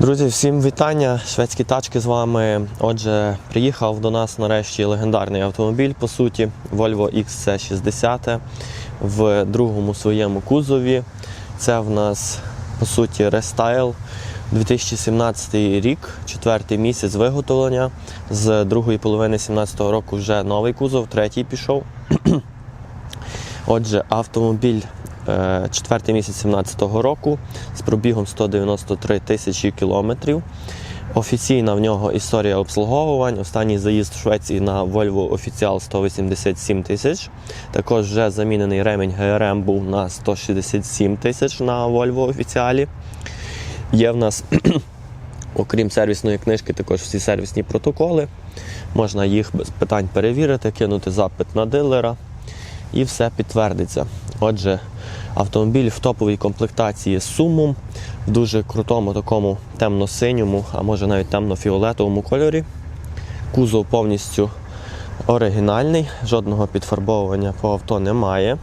Друзі, всім вітання! Шведські тачки з вами. Отже, приїхав до нас нарешті легендарний автомобіль, по суті, Volvo XC60 в другому своєму кузові. Це в нас по суті рестайл 2017 рік, четвертий місяць виготовлення. З другої половини 2017 року вже новий кузов, третій пішов. Отже, автомобіль четвертий місяць 2017 року з пробігом 193 тисячі кілометрів. Офіційна в нього історія обслуговувань. Останній заїзд в Швеції на Volvo Official 187 тисяч. Також вже замінений ремень ГРМ був на 167 тисяч на Volvo Official. Є в нас, окрім сервісної книжки, також всі сервісні протоколи. Можна їх без питань перевірити, кинути запит на дилера і все підтвердиться. Отже, автомобіль в топовій комплектації з сумом, в дуже крутому такому темно-синьому, а може навіть темно-фіолетовому кольорі. Кузов повністю оригінальний, жодного підфарбовування по авто немає.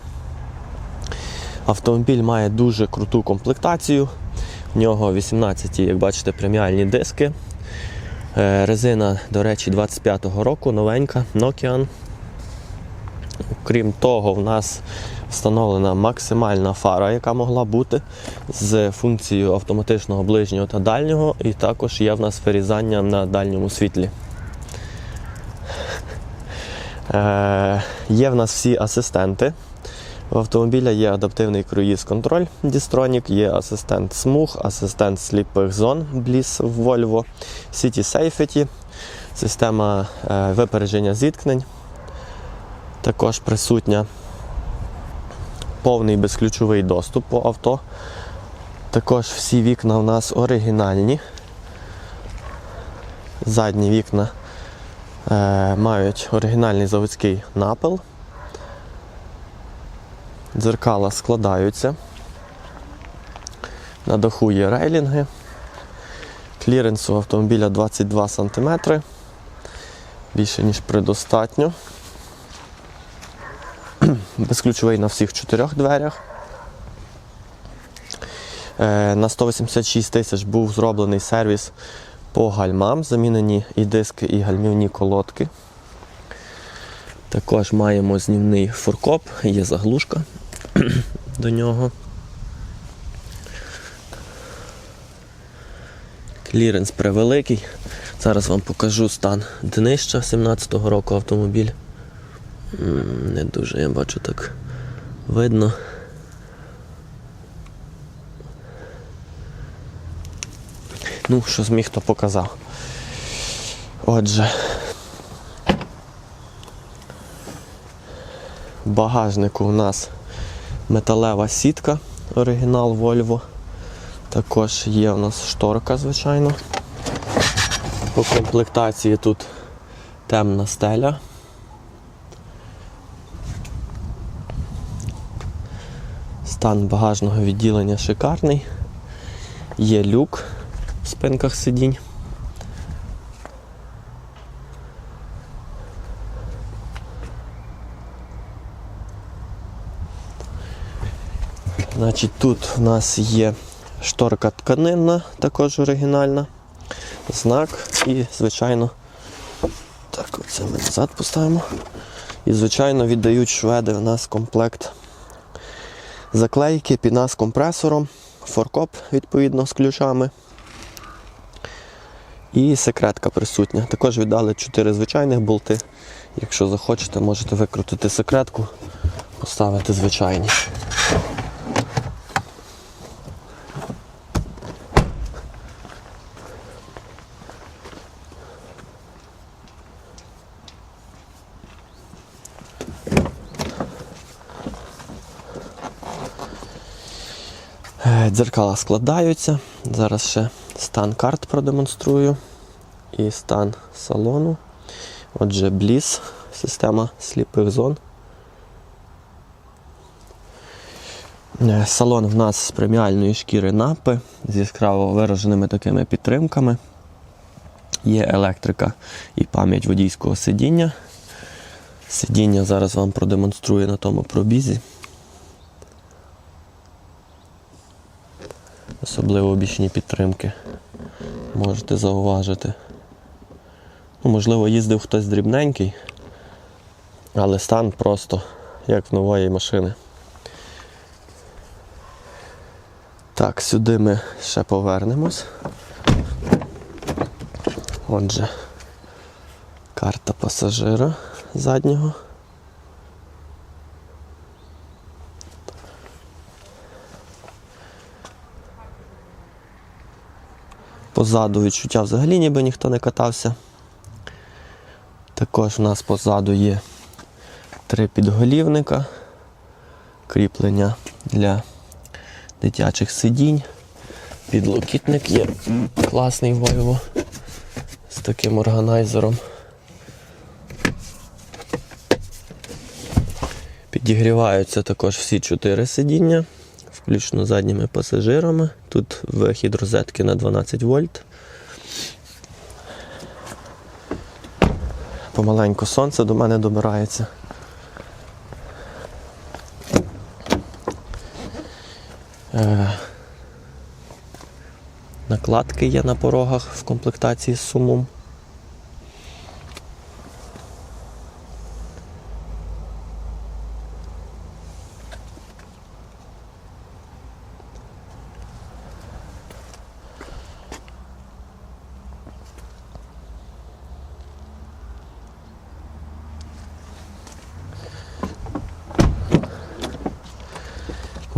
Автомобіль має дуже круту комплектацію. В нього 18, як бачите, преміальні диски. Е, Резина, до речі, 25-го року, новенька, Nokian. Крім того, в нас встановлена максимальна фара, яка могла бути з функцією автоматичного ближнього та дальнього, і також є в нас вирізання на дальньому світлі. Е, є в нас всі асистенти. В автомобіля є адаптивний круїз-контроль Distronic, є асистент смуг, асистент сліпих зон Bliss в Volvo, City Safety, система е, випередження зіткнень також присутня. Повний безключовий доступ по авто. Також всі вікна у нас оригінальні. Задні вікна е, мають оригінальний заводський напил. Дзеркала складаються. На даху є рейлінги. Кліренс у автомобіля 22 см. Більше ніж предостатньо безключовий на всіх чотирьох дверях. Е, На 186 тисяч був зроблений сервіс по гальмам, замінені і диски, і гальмівні колодки. Також маємо знімний фуркоп, є заглушка до нього. Кліренс превеликий. Зараз вам покажу стан днища 17-го року автомобіль. Не дуже я бачу так видно. Ну, що зміг, то показав. Отже. В багажнику у нас металева сітка, оригінал Volvo. Також є у нас шторка, звичайно. По комплектації тут темна стеля. Стан багажного відділення шикарний. Є люк в спинках сидінь. Значить, Тут у нас є шторка тканинна, також оригінальна, знак і, звичайно, так, оце ми назад поставимо. І, звичайно, віддають шведи у нас комплект заклейки, піна з компресором, форкоп, відповідно, з ключами. І секретка присутня. Також віддали 4 звичайних болти. Якщо захочете, можете викрутити секретку, поставити звичайні. Е, Дзеркала складаються. Зараз ще стан карт продемонструю і стан салону. Отже, Bliss, система сліпих зон. Е, Салон в нас з преміальної шкіри напи з яскраво вираженими такими підтримками. Є електрика і пам'ять водійського сидіння. Сидіння зараз вам продемонструю на тому пробізі. Особливо бічні підтримки. можете зауважити. Ну, можливо, їздив хтось дрібненький, але стан просто як в нової машини. Так, сюди ми ще повернемось. Отже, карта пасажира заднього. Позаду відчуття взагалі ніби ніхто не катався. Також у нас позаду є три підголівника, кріплення для дитячих сидінь. Підлокітник є класний Volvo з таким органайзером. Підігріваються також всі чотири сидіння, включно задніми пасажирами. Тут вихід розетки на 12 вольт. Помаленьку сонце до мене добирається. Е, Накладки є на порогах в комплектації з сумом.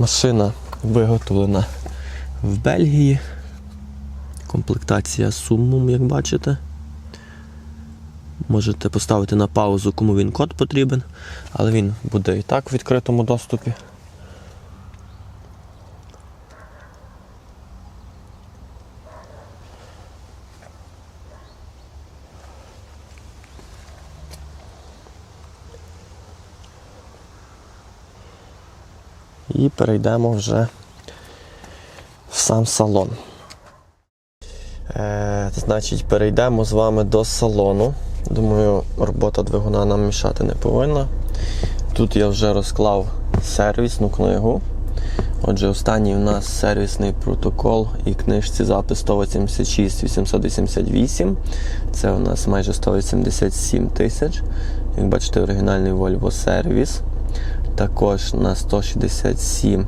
Машина виготовлена в Бельгії. Комплектація з сумом, як бачите. Можете поставити на паузу, кому він код потрібен, але він буде і так в відкритому доступі. І перейдемо вже в сам салон. Е, значить, перейдемо з вами до салону. Думаю, робота двигуна нам мішати не повинна. Тут я вже розклав сервісну книгу. Отже, останній у нас сервісний протокол і книжці запис 186 888. Це у нас майже 187 тисяч. Як бачите, оригінальний Volvo сервіс. Також на 167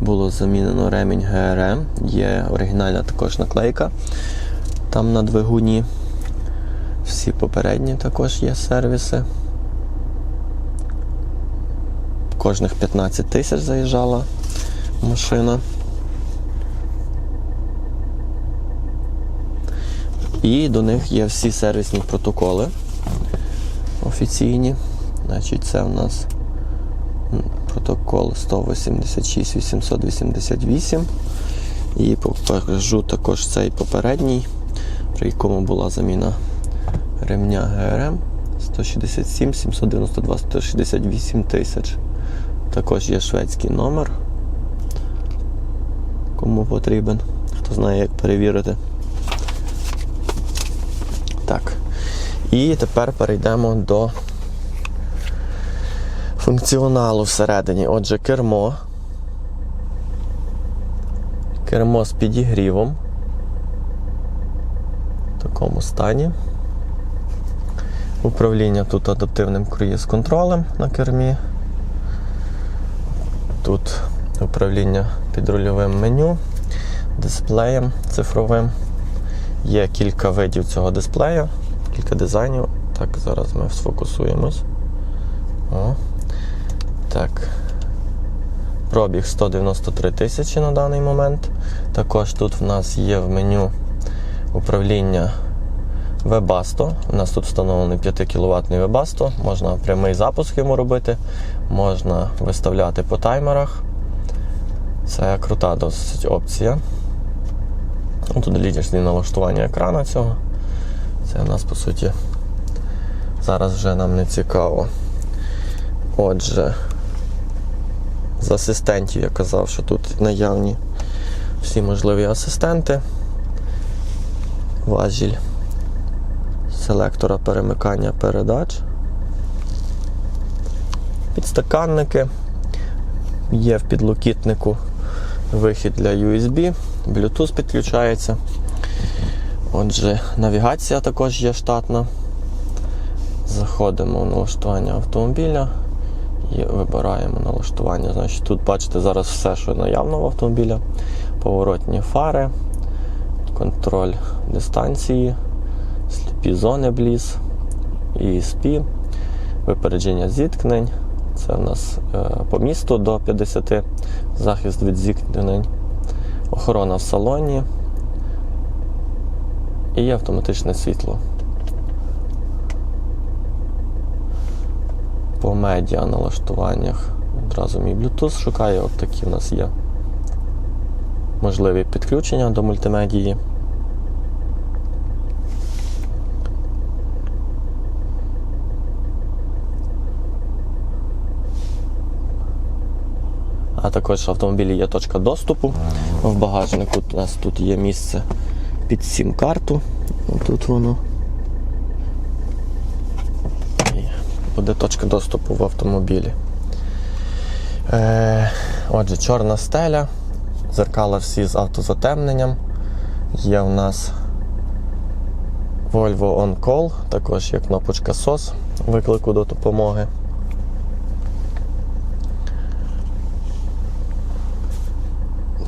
було замінено ремінь ГРМ. Є оригінальна також наклейка. Там на двигуні. Всі попередні також є сервіси. Кожних 15 тисяч заїжджала машина. І до них є всі сервісні протоколи офіційні. Значить, це у нас протокол 186 888. І покажу також цей попередній, при якому була заміна ремня ГРМ 167 792 168 тисяч. Також є шведський номер, кому потрібен, хто знає, як перевірити. Так. І тепер перейдемо до функціоналу всередині. Отже, кермо. Кермо з підігрівом. В такому стані. Управління тут адаптивним круїз-контролем на кермі. Тут управління підрульовим меню, дисплеєм цифровим. Є кілька видів цього дисплея, кілька дизайнів. Так, зараз ми сфокусуємось. О. Так. Пробіг 193 тисячі на даний момент. Також тут в нас є в меню управління Webasto. У нас тут встановлений 5 кВт Webasto. Можна прямий запуск йому робити, можна виставляти по таймерах. Це крута досить опція. Ну, Тут літішні налаштування екрану цього. Це у нас по суті зараз вже нам не цікаво. Отже, з асистентів. Я казав, що тут наявні всі можливі асистенти, важіль селектора перемикання передач, підстаканники, є в підлокітнику вихід для USB, Bluetooth підключається. Отже, навігація також є штатна. Заходимо в налаштування автомобіля вибираємо налаштування. Значить, тут бачите зараз все, що наявно в автомобіля. Поворотні фари, контроль дистанції, сліпі зони бліз, ESP, випередження зіткнень. Це в нас е, по місту до 50, захист від зіткнень, охорона в салоні і автоматичне світло. По медіа налаштуваннях одразу мій Bluetooth шукає, от такі в нас є можливі підключення до мультимедії. А також в автомобілі є точка доступу. В багажнику у нас тут є місце під сім-карту. Тут воно. І буде точка доступу в автомобілі. Е, отже, чорна стеля. Зеркала всі з автозатемненням. Є в нас Volvo On Call, також є кнопочка SOS виклику до допомоги.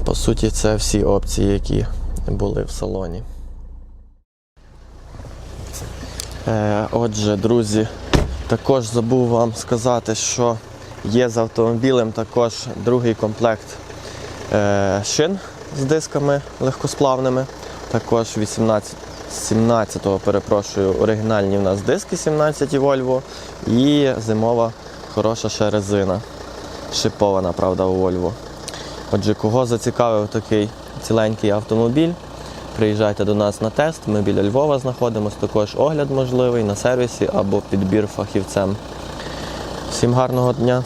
По суті, це всі опції, які були в салоні. Е, отже, друзі, також забув вам сказати, що є з автомобілем також другий комплект е, шин з дисками легкосплавними. Також 18, 17-го, перепрошую, оригінальні в нас диски 17 Volvo і зимова хороша ще резина. Шипована, правда, у Volvo. Отже, кого зацікавив такий ціленький автомобіль, приїжджайте до нас на тест. Ми біля Львова знаходимося, також огляд можливий на сервісі або підбір фахівцем. Всім гарного дня!